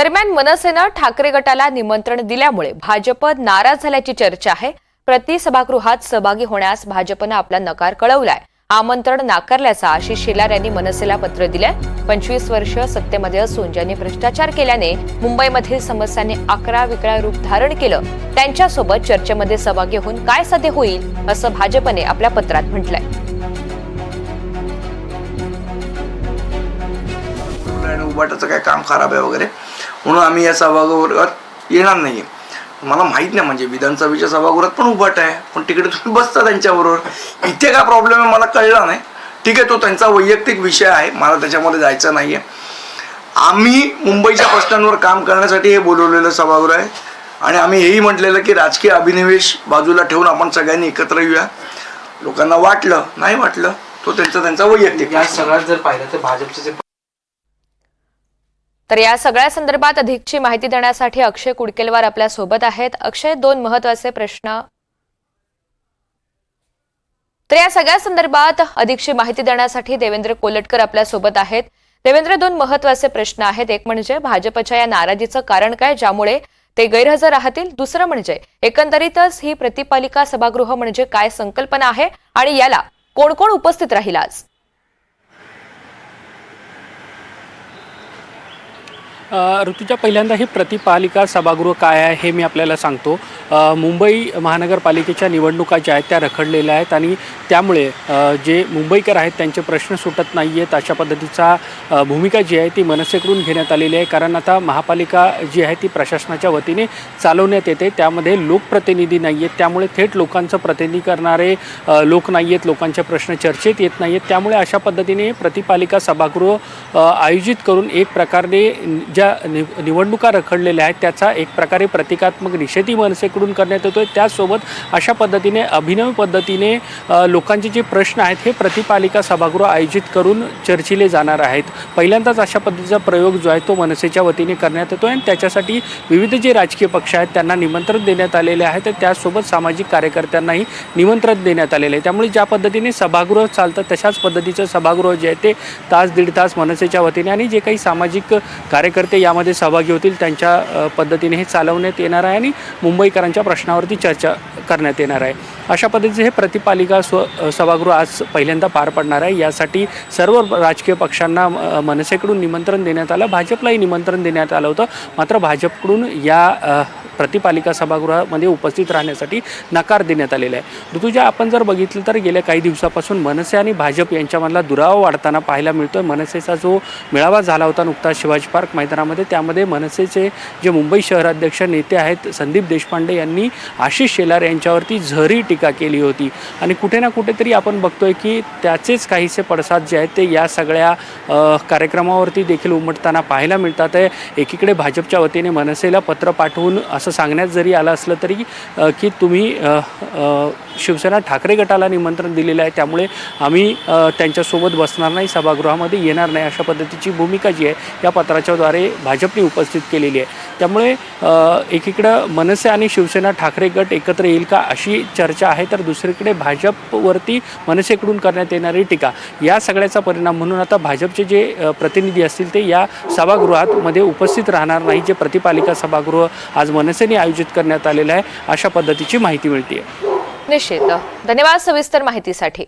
दरम्यान मनसेनं ठाकरे गटाला निमंत्रण दिल्यामुळे भाजप नाराज झाल्याची चर्चा आहे. प्रति सभागृहात सहभागी होण्यास भाजपनं आपला नकार कळवलाय. आमंत्रण नाकारल्याचा आशिष शेलार यांनी मनसेला पत्र दिलंय. पंचवीस वर्ष सत्तेमध्ये असून ज्यांनी भ्रष्टाचार केल्याने मुंबईमधील समस्यांनी अकरा विकळा रूप धारण केलं त्यांच्यासोबत चर्चेमध्ये सहभागी होऊन काय साध्य होईल असं भाजपने आपल्या पत्रात म्हटलंय. आणि उभाटाचं काय काम खराब आहे वगैरे म्हणून आम्ही या सभागृहात येणार नाही मला माहीत नाही म्हणजे विधानसभेच्या सभागृहात पण उभाट आहे पण तिकडे तुम्ही बसता त्यांच्याबरोबर. इथे काय प्रॉब्लेम आहे मला कळला नाही. ठीक आहे तो त्यांचा वैयक्तिक विषय आहे मला त्याच्यामध्ये जायचं नाही आहे आम्ही मुंबईच्या प्रश्नांवर काम करण्यासाठी हे बोलवलेलं सभागृह आहे. आणि आम्ही हेही म्हटलेलं की राजकीय अभिनिवेश बाजूला ठेवून आपण सगळ्यांनी एकत्र येऊया. लोकांना वाटलं नाही वाटलं तो त्यांचा त्यांचा वैयक्तिक या सगळ्यात जर पाहिलं तर भाजपचे जे तर या सगळ्या संदर्भात अधिकची माहिती देण्यासाठी अक्षय कुडकेलवार आपल्यासोबत आहेत. अक्षय दोन महत्त्वाचे प्रश्न. तर या सगळ्या संदर्भात अधिकची माहिती देण्यासाठी देवेंद्र कोलटकर आपल्यासोबत आहेत. देवेंद्र दोन महत्त्वाचे प्रश्न आहेत. एक म्हणजे भाजपच्या या नाराजीचं कारण काय ज्यामुळे ते गैरहजर राहतील? दुसरं म्हणजे एकंदरीतच ही प्रतिपालिका सभागृह म्हणजे काय संकल्पना आहे? आणि याला कोण कोण उपस्थित राहील आज? ऋतूच्या पहिल्यांदा हे प्रतिपालिका सभागृह काय आहे हे मी आपल्याला सांगतो. मुंबई महानगरपालिकेच्या निवडणुका ज्या आहेत त्या रखडलेल्या आहेत आणि त्यामुळे जे मुंबईकर आहेत त्यांचे प्रश्न सुटत नाही आहेत अशा पद्धतीचा भूमिका जी आहे ती मनसेकडून घेण्यात आलेली आहे. कारण आता महापालिका जी आहे ती प्रशासनाच्या वतीने चालवण्यात येते. त्यामध्ये लोकप्रतिनिधी नाही आहेत त्यामुळे थेट लोकांचं प्रतिनिधी करणारे लोक नाही आहेत लोकांचे प्रश्न चर्चेत येत नाही आहेत त्यामुळे अशा पद्धतीने प्रतिपालिका सभागृह आयोजित करून एक प्रकारे ज्या नि निवडणुका रखडलेल्या आहेत त्याचा एक प्रकारे प्रतिकात्मक निषेधी मनसेकडून करण्यात येतो आहे त्याचसोबत अशा पद्धतीने अभिनव पद्धतीने लोकांचे जे प्रश्न आहेत हे प्रतिपालिका सभागृह आयोजित करून चर्चिले जाणार आहेत. पहिल्यांदाच अशा पद्धतीचा प्रयोग जो आहे तो मनसेच्या वतीने करण्यात येतो आणि त्याच्यासाठी विविध जे राजकीय पक्ष आहेत त्यांना निमंत्रण देण्यात आलेले आहे. तर त्याचसोबत सामाजिक कार्यकर्त्यांनाही निमंत्रण देण्यात आलेले आहे. त्यामुळे ज्या पद्धतीने सभागृह चालतं तशाच पद्धतीचं सभागृह जे आहे ते तास दीड तास मनसेच्या वतीने आणि जे काही सामाजिक कार्यकर्ते ते यामध्ये सहभागी होतील त्यांच्या पद्धतीने हे चालवण्यात येणार आहे आणि मुंबईकरांच्या प्रश्नावरती चर्चा करण्यात येणार आहे. अशा पद्धतीचे हे प्रतिपालिका स्व सभागृह आज पहिल्यांदा पार पडणार आहे. यासाठी सर्व राजकीय पक्षांना मनसेकडून निमंत्रण देण्यात आलं. भाजपलाही निमंत्रण देण्यात आलं होतं. मात्र भाजपकडून या प्रतिपालिका सभागृहामध्ये उपस्थित राहण्यासाठी नकार देण्यात आलेला आहे. ऋतुजा आपण जर बघितलं तर गेल्या काही दिवसापासून मनसे आणि भाजप यांच्यामधला दुरावा वाढताना पाहायला मिळतोय. मनसेचा जो मेळावा झाला होता नुकताच शिवाजी पार्क मैदानामध्ये त्यामध्ये मनसेचे जे मुंबई शहराध्यक्ष नेते आहेत संदीप देशपांडे यांनी आशिष शेलार यांच्यावरती झरी टीका केली होती. आणि कुठे ना कुठेतरी आपण बघतोय की त्याचेच काहीसे पडसाद जे आहेत ते या सगळ्या कार्यक्रमावरती देखील उमटताना पाहायला मिळतात आहे. एकीकडे भाजपच्या वतीने मनसेला पत्र पाठवून असं सांगण्यात जरी आलं असलं तरी की तुम्ही शिवसेना ठाकरे गटाला निमंत्रण दिलेलं आहे. त्यामुळे आम्ही त्यांच्यासोबत बसणार नाही सभागृहामध्ये येणार नाही अशा पद्धतीची भूमिका जी आहे या पत्राच्याद्वारे भाजपने उपस्थित केलेली आहे. त्यामुळे एकीकडं मनसे आणि शिवसेना ठाकरे गट एकत्र येईल का अशी चर्चा आहे तर दुसरीकडे भाजपवरती मनसेकडून करण्यात येणारी टीका. या सगळ्याचा परिणाम म्हणून आता भाजपचे जे प्रतिनिधी असतील ते या सभागृहात मध्ये उपस्थित राहणार नाही जे प्रतिपालिका सभागृह आज मनसेने आयोजित करण्यात आलेलं आहे अशा पद्धतीची माहिती मिळते निश्चित. धन्यवाद सविस्तर माहितीसाठी.